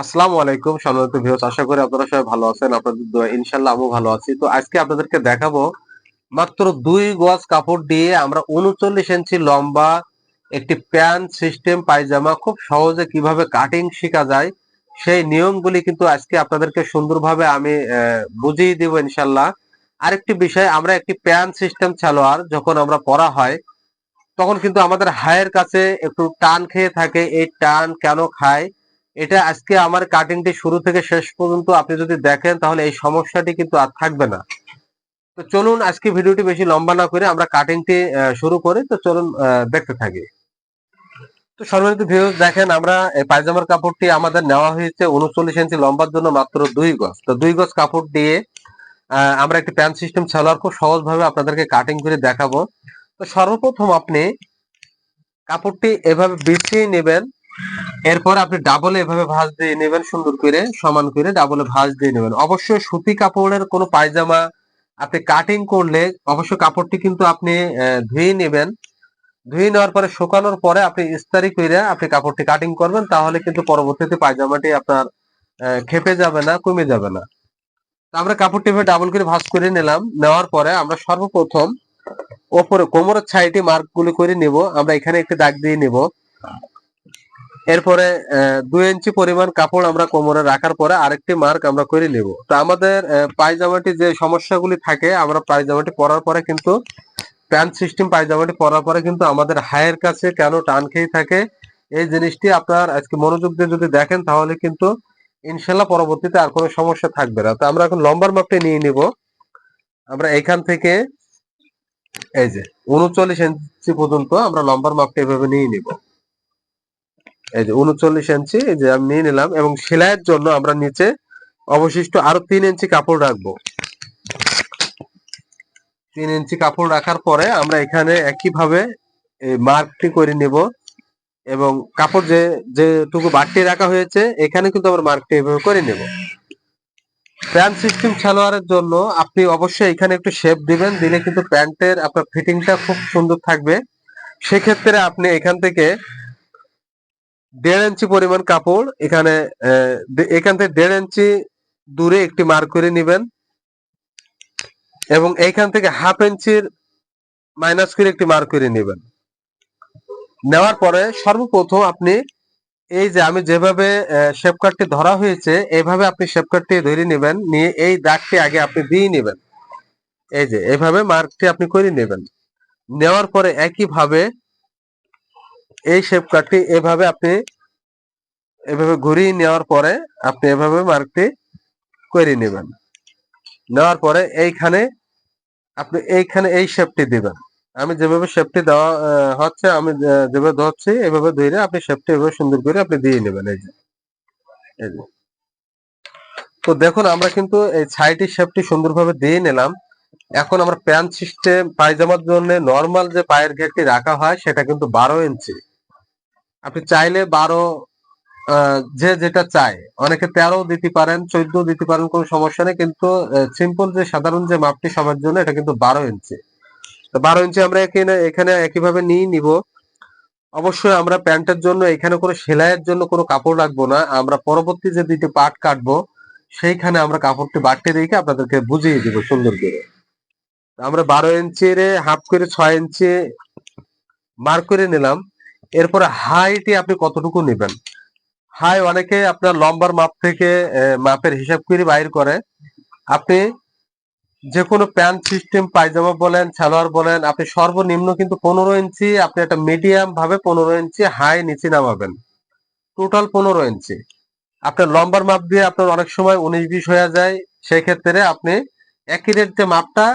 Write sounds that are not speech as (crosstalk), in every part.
আসসালামু আলাইকুম সম্মানিত ভিউয়ার্স আশা করি আপনারা সবাই ভালো আছেন, আপনাদের দোয়া, ইনশাআল্লাহ আমিও ভালো আছি। তো আজকে আপনাদেরকে দেখাবো মাত্র দুই গজ কাপড় দিয়ে আমরা উনচল্লিশ ইঞ্চি লম্বা একটি প্যান্ট সিস্টেম পায়জামা খুব সহজে কীভাবে কাটিং শেখা যায়, সেই নিয়মগুলি কিন্তু আজকে আপনাদেরকে সুন্দরভাবে আমি বুঝিয়ে দিব ইনশাল্লাহ আরেকটি বিষয়, আমরা একটি প্যান্ট সিস্টেম সালোয়ার যখন আমরা পরা হয়, তখন কিন্তু আমাদের হায়ের কাছে একটু টান খেয়ে থাকে, এই টান কেন খায়? এটা আজকে আমার কাটিংটি শুরু থেকে শেষ পর্যন্ত আপনি যদি দেখেন, তাহলে এই সমস্যাটি কিন্তু আর থাকবে না। তো চলুন আজকে ভিডিওটি বেশি লম্বা না করে আমরা কাটিংটি শুরু করি। তো চলুন দেখতে থাকি। তো সর্বনিত ভিউজ দেখেন, আমরা পায়জামার কাপড়টি আমাদের নেওয়া হয়েছে উনচল্লিশ ইঞ্চি লম্বার জন্য মাত্র দুই গজ। তো দুই গজ কাপড় দিয়ে আমরা একটি প্যান্ট সিস্টেম সালোয়ার খুব সহজভাবে আপনাদেরকে কাটিং করে দেখাবো। তো সর্বপ্রথম আপনি কাপড়টি এভাবে বিছিয়ে নেবেন। এরপর আপনি ডাবলে এভাবে ভাঁজ দিয়ে নেবেন, সুন্দর করে, সমান করে ডাবলে ভাঁজ দিয়ে নেবেন। অবশ্যই সুতি কাপড়ের কোনো পায়জামা আপনি কাটিং করলে অবশ্যই কাপড়টি কিন্তু আপনি ধুয়ে নেবেন। ধুয়ে নেওয়ার পরে, শুকানোর পরে আপনি ইস্তারি করে আপনি কাপড়টি কাটিং করবেন, তাহলে কিন্তু পরবর্তীতে পায়জামাটি আপনার খেপে যাবে না, কমে যাবে না। আমরা কাপড়টি ডাবল করে ভাঁজ করে নিলাম। নেওয়ার পরে আমরা সর্বপ্রথম ওপরে কোমরের সাইডে মার্ক গুলি করে নিব। আমরা এখানে একটি দাগ দিয়ে নিব। এরপরে দুই ইঞ্চি পরিমাণ কাপড় আমরা কোমরে রাখার পরে আরেকটি মার্ক আমরা করে নিব। তো আমাদের পায়জামাটি যে সমস্যাগুলি থাকে, আমরা পায়জামাটি পরার পরে কিন্তু, প্যান্ট সিস্টেম পায়জামাটি পরার পরে কিন্তু আমাদের হায়ের কাছে কেন টান খেয়ে থাকে। এই জিনিসটি আপনার আজকে মনোযোগ দিয়ে যদি দেখেন, তাহলে কিন্তু ইনশাল্লাহ পরবর্তীতে আর কোনো সমস্যা থাকবে না। তো আমরা এখন লম্বার মাপটি নিয়ে নিব। আমরা এখান থেকে, এই যে, উনচল্লিশ ইঞ্চি পর্যন্ত আমরা লম্বার মাপটা এভাবে নিয়ে নিব। এই যে উনচল্লিশ ইঞ্চি এই যে আমি নিয়ে নিলাম এবং সেলাইয়ের জন্য আমরা নিচে অবশিষ্ট আরও তিন ইঞ্চি কাপড় রাখব। তিন ইঞ্চি কাপড় রাখার পরে আমরা এখানে একইভাবে মার্কটি করে নিব এবং কাপড় যে, যেটুকু বাড়তি রাখা হয়েছে, এখানে কিন্তু আমরা মার্কটি এভাবে করে নেব। প্যান্ট সিস্টেম সালোয়ারের জন্য আপনি অবশ্যই এখানে একটু শেপ দিবেন, দিলে কিন্তু প্যান্টের আপনার ফিটিংটা খুব সুন্দর থাকবে। সেক্ষেত্রে আপনি এখান থেকে দেড় ইঞ্চি পরিমাণ কাপড় এখানে এখান থেকে দেড় ইঞ্চি দূরে একটি মার্ক করে নেবেন এবং এইখান থেকে হাফ ইঞ্চির মাইনাস করে একটি মার্ক করে নেবেন। নেওয়ার পরে সর্বপ্রথম আপনি এই যে আমি যেভাবে শেপ কাটটি ধরা হয়েছে, এইভাবে আপনি শেপ কাটটি ধরে নেবেন, নিয়ে এই দাগটি আগে আপনি দিয়ে নেবেন। এই যে এইভাবে মার্কটি আপনি করে নেবেন। নেওয়ার পরে একইভাবে এই শেপ কাটটি এভাবে আপনি এভাবে ঘুরিয়ে নেওয়ার পরে আপনি এভাবে মার্কটি করে নেবেন। নেওয়ার পরে এইখানে আপনি এইখানে এই শেপটি দিবেন। আমি যেভাবে শেপটি দেওয়া হচ্ছে আমি যেভাবে ধরছি এভাবে ধরে আপনি শেপটি এভাবে সুন্দর করে আপনি দিয়ে নেবেন এই যে। এই যে। তো দেখুন, আমরা কিন্তু এই ছাইটি শেপটি সুন্দরভাবে দিয়ে নিলাম। এখন আমরা প্যান্ট সিস্টেম পায়জামার জন্য নর্মাল যে পায়ের ঘেরটি রাখা হয়, সেটা কিন্তু বারো ইঞ্চি। আপনি চাইলে বারো যে যেটা চায়। অনেকে তেরো দিতে পারেন, চোদ্দ দিতে পারেন, কোনো সমস্যা নেই, কিন্তু সিম্পল যে সাধারণ যে মাপটি সবার জন্য, এটা কিন্তু বারো ইঞ্চি। বারো ইঞ্চি আমরা এখানে এখানে একইভাবে নিয়ে নিব। অবশ্যই আমরা প্যান্টের জন্য, এখানে কোনো সেলাইয়ের জন্য কোনো কাপড় রাখব না। আমরা পরবর্তী যে দুইটি পাট কাটবো, সেইখানে আমরা কাপড়টি বাড়তে রেখে আপনাদেরকে বুঝিয়ে দিব সুন্দর করে। আমরা বারো ইঞ্চির হাফ করে ছয় ইঞ্চি মার্ক করে নিলাম। এরপরে হাইটি আপনি কতটুকু নেবেন? হাই অনেকে আপনার লম্বার মাপ থেকে মাপের হিসাব করে বাইর করে। আপনি যে কোনো প্যান্ট সিস্টেম পায়জামা বলেন, সালোয়ার বলেন, আপনি সর্বনিম্ন কিন্তু পনেরো ইঞ্চি, আপনি একটা মিডিয়াম ভাবে পনেরো ইঞ্চি হাই নিচে নামাবেন। টোটাল পনেরো ইঞ্চি। আপনার লম্বার মাপ দিয়ে আপনার অনেক সময় উনিশ বিশ হয়ে যায়। সেই ক্ষেত্রে আপনি অ্যাকিউরেট যে মাপটা,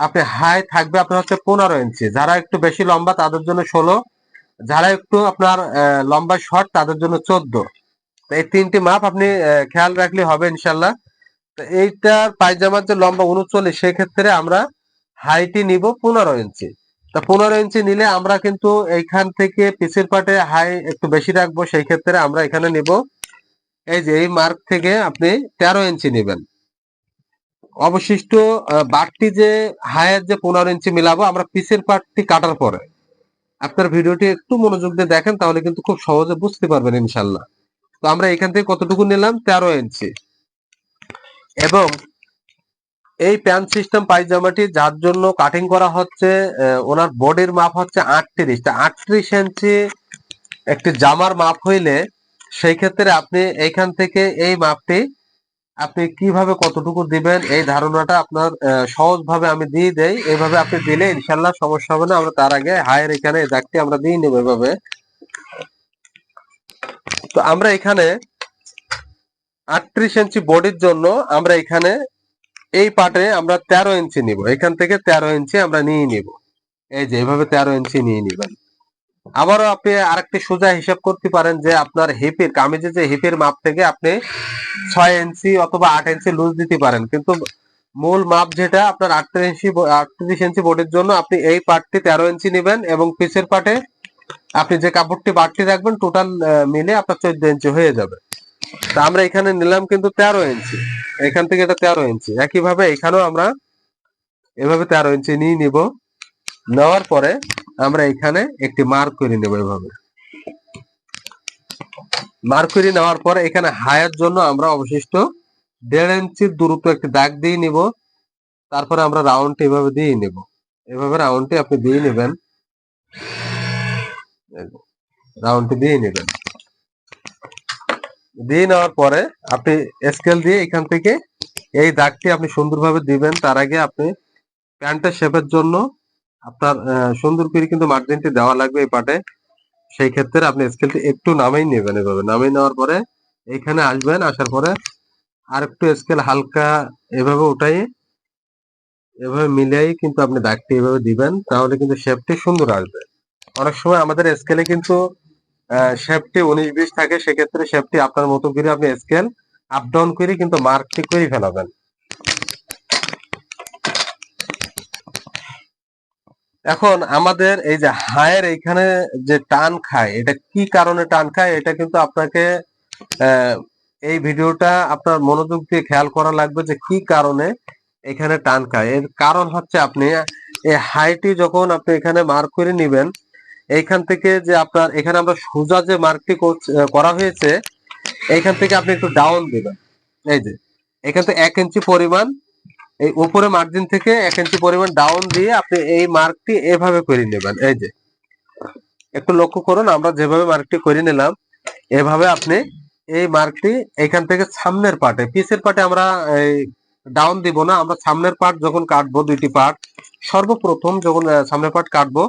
আপনি হাই থাকবে আপনার হচ্ছে পনেরো ইঞ্চি। যারা একটু বেশি লম্বা, তাদের জন্য ষোলো। যারা একটু আপনার লম্বা শর্ট তাদের জন্য চোদ্দ। এই তিনটি মাপ আপনি খেয়াল রাখলে হবে ইনশাল্লাহ। তো এইটার পায়জামার যে লম্বা উনচল্লিশ, সেক্ষেত্রে আমরা হাইটি নিব পনেরো ইঞ্চি। তা পনেরো ইঞ্চি নিলে আমরা কিন্তু এইখান থেকে পিছের পাটে হাই একটু বেশি রাখব সেই ক্ষেত্রে আমরা এখানে নিব। এই যে এই মার্ক থেকে আপনি তেরো ইঞ্চি নেবেন। অবশিষ্ট বাড়তি যে হায়ের যে পনেরো ইঞ্চি মিলাবো, আমরা পিছের পাটটি কাটার পরে। আপনার ভিডিওটি একটু মনোযোগ দিয়ে দেখেন, তাহলে কিন্তু খুব সহজে বুঝতে পারবেন ইনশাল্লাহ তো আমরা এখান থেকে কতটুকু নিলাম? তেরো ইঞ্চি। এবং এই প্যান্ট সিস্টেম পায়জামাটি যার জন্য কাটিং করা হচ্ছে ওনার বডির মাপ হচ্ছে আটত্রিশ। তা আটত্রিশ ইঞ্চি একটি জামার মাপ হইলে সেই ক্ষেত্রে আপনি এইখান থেকে এই মাপটি আপনি কীভাবে কতটুকু দিবেন? এই ধারণাটা আপনার সহজ ভাবে আমি দিয়ে দেই। এইভাবে আপনি দিলে ইনশাল্লাহ সমস্যা হবে না। আমরা তার আগে হায়ের এখানে দাগটি আমরা দিয়ে নেব এভাবে। তো আমরা এখানে আটত্রিশ ইঞ্চি বডির জন্য আমরা এখানে এই পাটে আমরা তেরো ইঞ্চি নিব। এখান থেকে তেরো ইঞ্চি আমরা নিয়ে নিব। এই যে এইভাবে তেরো ইঞ্চি নিয়ে নিবেন। আবারও আপনি আরেকটি সোজা হিসাব করতে পারেন যে আপনার হিপের কামিজে যে হিপের মাপ থেকে আপনি ছয় ইঞ্চি অথবা আট ইঞ্চি লুজ দিতে পারেন। কিন্তু মূল মাপ যেটা, আপনার আটত্রিশ ইঞ্চি আটত্রিশ ইঞ্চি বোর্ডের জন্য আপনি এই পার্টটি তেরো ইঞ্চি নেবেন এবং পিছের পাটে আপনি যে কাপড়টি বাড়তি রাখবেন টোটাল মিলে আপনার চোদ্দ ইঞ্চি হয়ে যাবে। তা আমরা এখানে নিলাম কিন্তু তেরো ইঞ্চি। এখান থেকে এটা তেরো ইঞ্চি। একইভাবে এখানেও আমরা এভাবে তেরো ইঞ্চি নিয়ে নিব। নেওয়ার পরে আমরা এখানে একটি মার্ক করে নেব এভাবে। মার্ক করে নেওয়ার পরে এখানে হায়ের জন্য আমরা অবশিষ্ট দেড় ইঞ্চির দূরত্ব একটি দাগ দিয়ে নিব। তারপরে আমরা রাউন্ডটি এভাবে দিয়ে নেব। এভাবে রাউন্ডটি আপনি দিয়ে নেবেন। রাউন্ডটি দিয়ে নেবেন। দিয়ে নেওয়ার পরে আপনি স্কেল দিয়ে এখান থেকে এই দাগটি আপনি সুন্দরভাবে দিবেন। তার আগে আপনি প্যান্টের শেপের জন্য আপনার সুন্দর করে কিন্তু মার্জিনটি দেওয়া লাগবে এই পাটে। সেই ক্ষেত্রে আপনি স্কেলটি একটু নামেই নেবেন এভাবে। নামিয়ে নেওয়ার পরে এখানে আসবেন, আসার পরে আর একটু স্কেল হালকা এভাবে উঠাই এভাবে মিলিয়ে কিন্তু আপনি দাগটি এভাবে দিবেন, তাহলে কিন্তু শেপটি সুন্দর আসবে। অনেক সময় আমাদের স্কেলে কিন্তু শেপটি উনিশ বিশ থাকে, সেক্ষেত্রে শেপটি আপনার মতো করে আপনি স্কেল আপ ডাউন করে কিন্তু মার্কটি করে ফেলাবেন। এখন আমাদের এই যে হায়ের এইখানে যে টান খায়, এটা কি কারণে টান খায়? এটা কিন্তু আপনাকে এই ভিডিওটা আপনার মনোযোগ দিয়ে খেয়াল করা লাগবে যে কি কারণে এখানে টান খায়। এর কারণ হচ্ছে আপনি এই হাইটি যখন আপনি এখানে মার্ক করে নেবেন, এইখান থেকে যে আপনার, এখানে আমরা সোজা যে মার্কটি করা হয়েছে, এইখান থেকে আপনি একটু ডাউন দেবেন। এই যে, এখান থেকে এক ইঞ্চি পরিমাণ এই উপরে মার্জিন থেকে এক ইঞ্চি পরিমাণ ডাউন দিয়ে আপনি এই মার্কটি এভাবে করে নেবেন, এই যে। একটু লক্ষ্য করুন, আমরা যেভাবে মার্কটি করে নিলাম, এভাবে আপনি এই মার্কটি এখান থেকে সামনের পার্টে পিছের পার্টে আমরা ডাউন দিব না, আমরা সামনের পার্ট যখন কাটবো, দুইটি পার্ট সর্বপ্রথম যখন সামনের পার্ট কাটবো,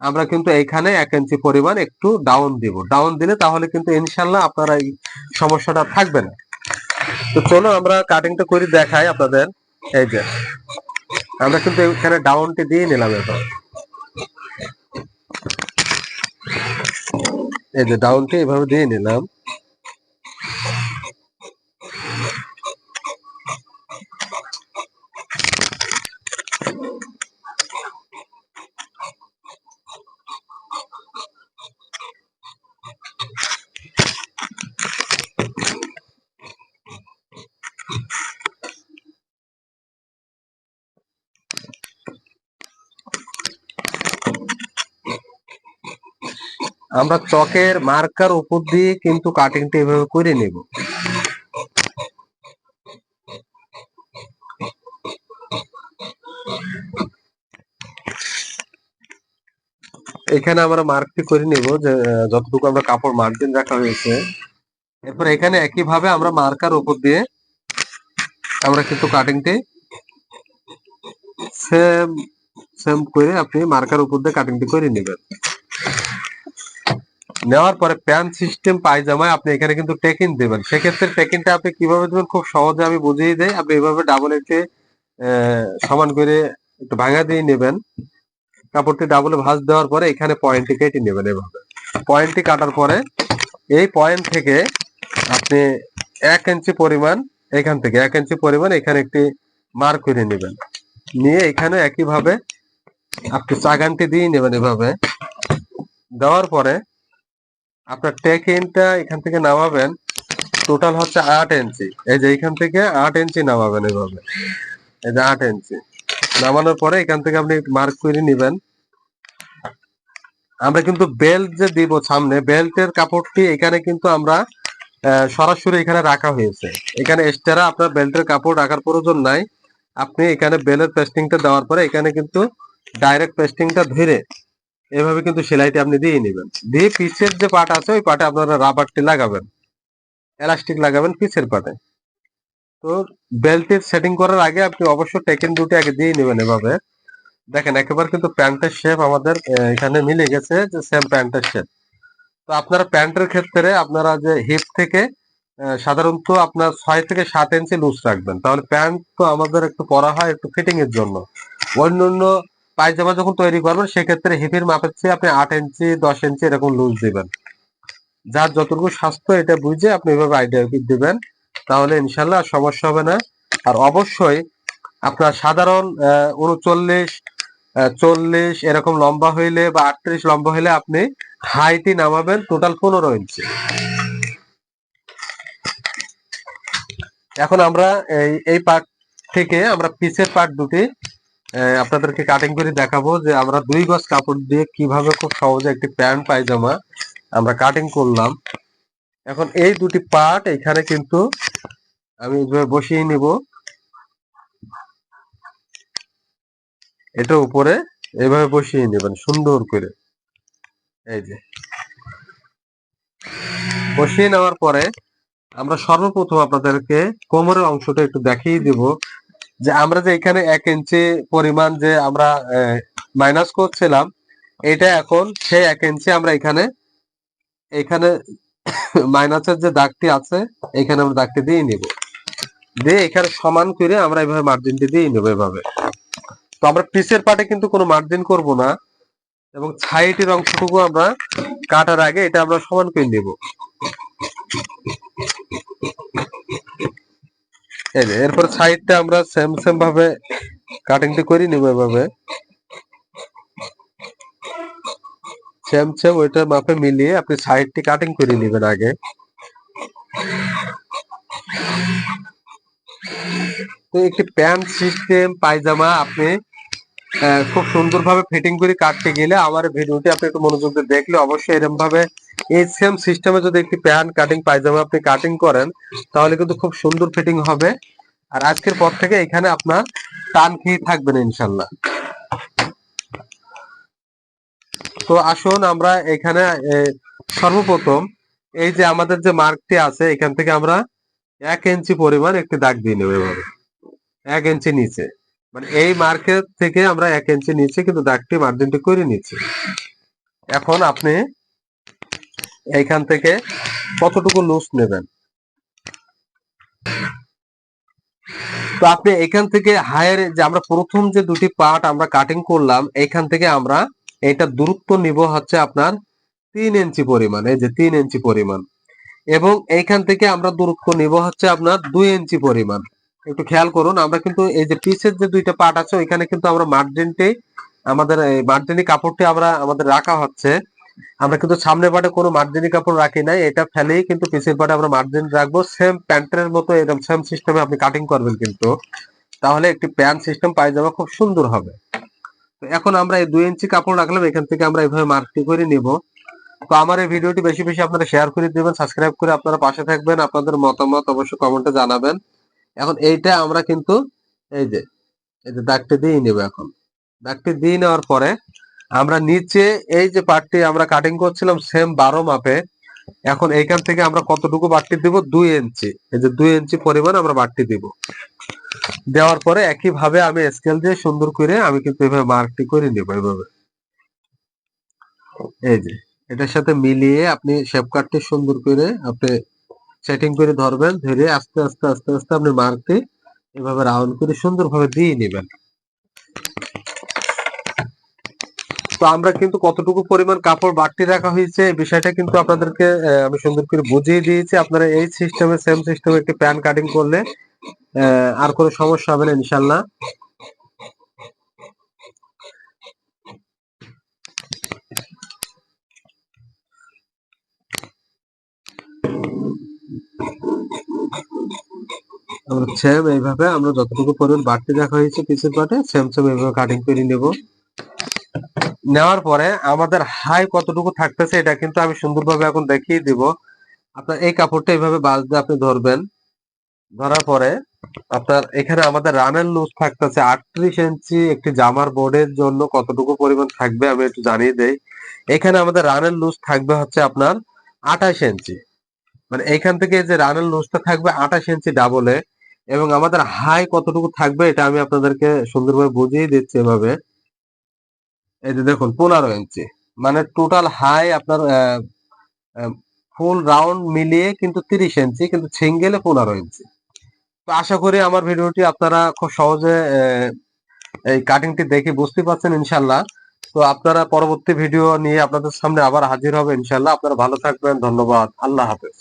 আমরা কিন্তু এখানে এক ইঞ্চি পরিমাণ একটু ডাউন দিব। ডাউন দিলে তাহলে কিন্তু ইনশাল্লাহ আপনার এই সমস্যাটা থাকবে না। তো চলো আমরা কাটিংটা করে দেখাই আপনাদের। এই যে, আমরা কিন্তু এখানে ডাউনটি দিয়ে নিলাম এখন এই যে ডাউনটি এভাবে দিয়ে নিলাম। আমরা চকের মার্কার উপর দিয়ে কিন্তু কাটিংটা এভাবে করে নেব। এখানে আমরা মার্কটি করে নেব যে যতটুকু আমরা কাপড় মার্জিন রাখা হয়েছে। এরপর এখানে একই ভাবে আমরা মার্কার উপর দিয়ে আমরা কিন্তু কাটিংটি সেম সেম করে আপনি মার্কার উপর দিয়ে কাটিংটি করে নেবেন। নেওয়ার পরে প্যান্ট সিস্টেম পায়জামায় আপনি এখানে কিন্তু টেকিন দেবেন। সেক্ষেত্রে টেকিনটা আপনি কীভাবে দেবেন? খুব সহজে আমি বুঝিয়ে দেই। আপনি এভাবে ডাবল এটে সমান করে একটু ভাঙা দিয়ে নেবেন। কাপড়টি ডাবলে ভাঁজ দেওয়ার পরে এখানে পয়েন্টটি কেটে নেবেন এভাবে। পয়েন্টটি কাটার পরে এই পয়েন্ট থেকে আপনি এক ইঞ্চি পরিমাণ এখান থেকে, এক ইঞ্চি পরিমাণ এখানে একটি মার্ক করে নেবেন। নিয়ে এখানে একইভাবে আপনি চাগানটি দিয়ে নেবেন এভাবে। দেওয়ার পরে আপনার টেক ইনটা এখান থেকে নামাবেন টোটাল হচ্ছে আট ইঞ্চি এই যে এখান থেকে আট ইঞ্চি নামাবেন এভাবে, এই যে আট ইঞ্চি নামানোর পরে এখান থেকে আপনি মার্ক করে নেবেন। আমরা কিন্তু বেল্ট যে দিব সামনে বেল্টের কাপড়টি এখানে কিন্তু আমরা সরাসরি এখানে রাখা হয়েছে। এখানে এক্সট্রা আপনার বেল্টের কাপড় রাখার প্রয়োজন নাই। আপনি এখানে বেলের পেস্টিংটা দেওয়ার পরে এখানে কিন্তু ডাইরেক্ট পেস্টিংটা ধরে এভাবে কিন্তু সেলাইটি আপনি দিয়ে নেবেন। দিয়ে পিছের যে পাট আছে, ওই পাটে আপনারা রাবারটি লাগাবেন, এলাস্টিক লাগাবেন পিছের পাটে। তো বেল্টের সেটিং করার আগে আপনি অবশ্যই টেকেন দুটি আগে দিয়ে নেবেন এভাবে। দেখেন, একেবারে কিন্তু প্যান্টের শেপ আমাদের এখানে মিলে গেছে যে সেম প্যান্টের শেপ তো আপনারা প্যান্টের ক্ষেত্রে আপনারা যে হিপ থেকে সাধারণত আপনার ছয় থেকে সাত ইঞ্চি লুজ রাখবেন। তাহলে প্যান্ট তো আমাদের একটু পরা হয় একটু ফিটিং এর জন্য। অন্য অন্য পায়জামা যখন তৈরি করবেন, সেক্ষেত্রে হিপের মাপের চেয়ে আপনি আট ইঞ্চি, দশ ইঞ্চি এরকম লুজ দিবেন। যার যতটুকু স্বাস্থ্য, এটা বুঝে আপনি এভাবে আইডিয়া দিবেন, তাহলে ইনশাল্লাহ সমস্যা হবে না। আর অবশ্যই আপনার সাধারণ উনচল্লিশ চল্লিশ এরকম লম্বা হইলে বা আটত্রিশ লম্বা হইলে আপনি হাইটি নামাবেন টোটাল পনেরো ইঞ্চি। এখন আমরা এই এই পার্ট থেকে আমরা পিছের পার্ট দুটি আপনাদেরকে কাটিং করে দেখাবো যে আমরা দুই গজ কাপড় দিয়ে কীভাবে খুব সহজে একটি প্যান্ট, পায়জামা আমরা কাটিং করলাম। এখন এই দুটি পার্ট এখানে কিন্তু আমি বসিয়ে নিব। এটা উপরে এইভাবে বসিয়ে নেবেন, সুন্দর করে। এই যে। বসিয়ে নেওয়ার পরে আমরা সর্বপ্রথম আপনাদেরকে কোমরের অংশটা একটু দেখিয়ে দিব। যে আমরা যে এখানে এক ইঞ্চি পরিমাণ যে আমরা মাইনাস করছিলাম, এটা এখন সেই এক ইঞ্চি আমরা এখানে এখানে (coughs) মাইনাসের যে দাগটি আছে, এখানে আমরা দাগটি দিয়ে নিব। দিয়ে এখানে সমান করে আমরা এইভাবে মার্জিনটি দিয়ে নেব এভাবে। তো আমরা পিসের পাটে কিন্তু কোনো মার্জিন করব না এবং সাইডের অংশটুকু আমরা কাটার আগে এটা আমরা সমান করে নেব। এই এরপর সাইডটা আমরা সেম সেম ভাবে কাটিংটি করে নিব এভাবে। সেম সেম ওইটা মাপে মিলিয়ে আপনি সাইডটি কাটিং করে নেবেন আগে। তো একটি প্যান্ট সিস্টেম, পায়জামা আপনি খুব সুন্দরভাবে ফিটিং করে কাটতে গেলে আমার ভিডিওটি আপনি একটু মনোযোগ দিয়ে দেখলে অবশ্যই এরকম ভাবে এই সেম সিস্টেমে যদি একটি প্যান্ট কাটিং পায়জামা আপনি কাটিং করেন, তাহলে কিন্তু খুব সুন্দর ফিটিং হবে। আর আজকের পর থেকে এখানে আপনার টান খেয়ে থাকবেন ইনশাল্লাহ তো আসুন আমরা এখানে সর্বপ্রথম এই যে আমাদের যে মার্কটি আছে, এখান থেকে আমরা এক ইঞ্চি পরিমাণ একটি দাগ দিয়ে নেব এভাবে। এক ইঞ্চি নিচে। মানে এই মার্কেট থেকে আমরা এক ইঞ্চি নিচে কিন্তু দাগটি মার্জিনটি করে নিচ্ছি এখন আপনি এইখান থেকে কতটুকু লুজ নেবেন? তো আপনি এখান থেকে হায়ার যে আমরা প্রথম যে দুটি পার্ট আমরা কাটিং করলাম এখান থেকে আমরা এটা দূরত্ব নিব হচ্ছে আপনার তিন ইঞ্চি পরিমাণ, এই যে তিন ইঞ্চি পরিমাণ। এবং এইখান থেকে আমরা দূরত্ব নিব হচ্ছে আপনার দুই ইঞ্চি পরিমাণ। একটু খেয়াল করুন, আমরা কিন্তু এই যে পিসের যে দুইটা পার্ট আছে, ওইখানে কিন্তু আমরা মার্জিনটি আমাদের মার্জিনি কাপড়টি আমরা আমাদের রাখা হচ্ছে। আমরা কিন্তু সামনে পাটে কোনো মার্জিনি কাপড় রাখি নাই, এটা ফেলেই কিন্তু পিসের পাটে আমরা মার্জিন রাখব। সেম প্যান্টের মতো এরকম সেম সিস্টেমে আপনি কাটিং করবেন কিন্তু। তাহলে একটি প্যান্ট সিস্টেম পায়জামা খুব সুন্দর হবে। এখন আমরা এই দুই ইঞ্চি কাপড় রাখলাম, এখান থেকে আমরা এইভাবে মার্কটি করে নিব। তো আমার এই ভিডিওটি বেশি বেশি আপনারা শেয়ার করে দিবেন সাবস্ক্রাইব করে আপনারা পাশে থাকবেন। আপনাদের মতামত অবশ্যই কমেন্টে জানাবেন। এখন এইটা আমরা কিন্তু এই যে এই যে দাগটি দিয়ে নেব এখন। দাগটি দিয়ে নেওয়ার পরে আমরা নিচে এই যে পার্টটি আমরা কাটিং করছিলাম সেম বারো মাপে, এখন এইখান থেকে আমরা কতটুকু বাড়তি দিব? দুই ইঞ্চি। এই যে দুই ইঞ্চি পরিমাণ আমরা বাড়তি দিব। দেওয়ার পরে একই ভাবে আমি স্কেল দিয়ে সুন্দর করে আমি কিন্তু এভাবে মার্কটি করে নেব এইভাবে এই যে, এটার সাথে মিলিয়ে আপনি শেপ কাটটি সুন্দর করে আপনি সেটিং করে ধরবেন, ধরে আস্তে আস্তে আস্তে আস্তে আপনি মার্কটি এভাবে রাউন্ড করে সুন্দরভাবে দিয়ে নেবেন। তো আমরা কিন্তু কতটুকু পরিমাণ কাপড় বাড়তি রাখা হয়েছে এই বিষয়টা কিন্তু আপনাদেরকে আমি সুন্দর করে বুঝিয়ে দিয়েছি। আপনারা এই সিস্টেমে সেম সিস্টেমে একটি প্যান কাটিং করলে আর কোনো সমস্যা হবে না ইনশাল্লাহ আমরা সেম এইভাবে আমরা যতটুকু পরিমাণ বাড়তি রাখা হয়েছে পিছের পাটে সেম সেম এইভাবে কাটিং করে নেব। নেওয়ার পরে আমাদের হাই কতটুকু থাকতেছে এটা কিন্তু আমি সুন্দরভাবে এখন দেখিয়ে দিব। আপনার এই কাপড়টা এইভাবে বাজ দিয়ে আপনি ধরবেন। ধরার পরে আপনার এখানে আমাদের রানের লুজ থাকতেছে আটত্রিশ ইঞ্চি একটি জামার বোর্ডের জন্য কতটুকু পরিমাণ থাকবে আমি একটু জানিয়ে দেই। এখানে আমাদের রানের লুজ থাকবে হচ্ছে আপনার আঠাশ ইঞ্চি। মানে এইখান থেকে যে রানের লুজটা থাকবে আঠাশ ইঞ্চি ডাবলে এবং আমাদের হাই কতটুকু থাকবে এটা আমি আপনাদেরকে সুন্দরভাবে বুঝিয়ে দিচ্ছি এভাবে। এই যে দেখুন, পনেরো ইঞ্চি মানে টোটাল হাই আপনার ফুল রাউন্ড মিলিয়ে কিন্তু তিরিশ ইঞ্চি কিন্তু সিঙ্গেলে পনেরো ইঞ্চি তো আশা করি আমার ভিডিওটি আপনারা খুব সহজে এই কাটিংটি দেখে বুঝতে পারছেন ইনশাল্লাহ তো আপনারা পরবর্তী ভিডিও নিয়ে আপনাদের সামনে আবার হাজির হবে ইনশাল্লাহ আপনারা ভালো থাকবেন, ধন্যবাদ। আল্লাহ হাফেজ।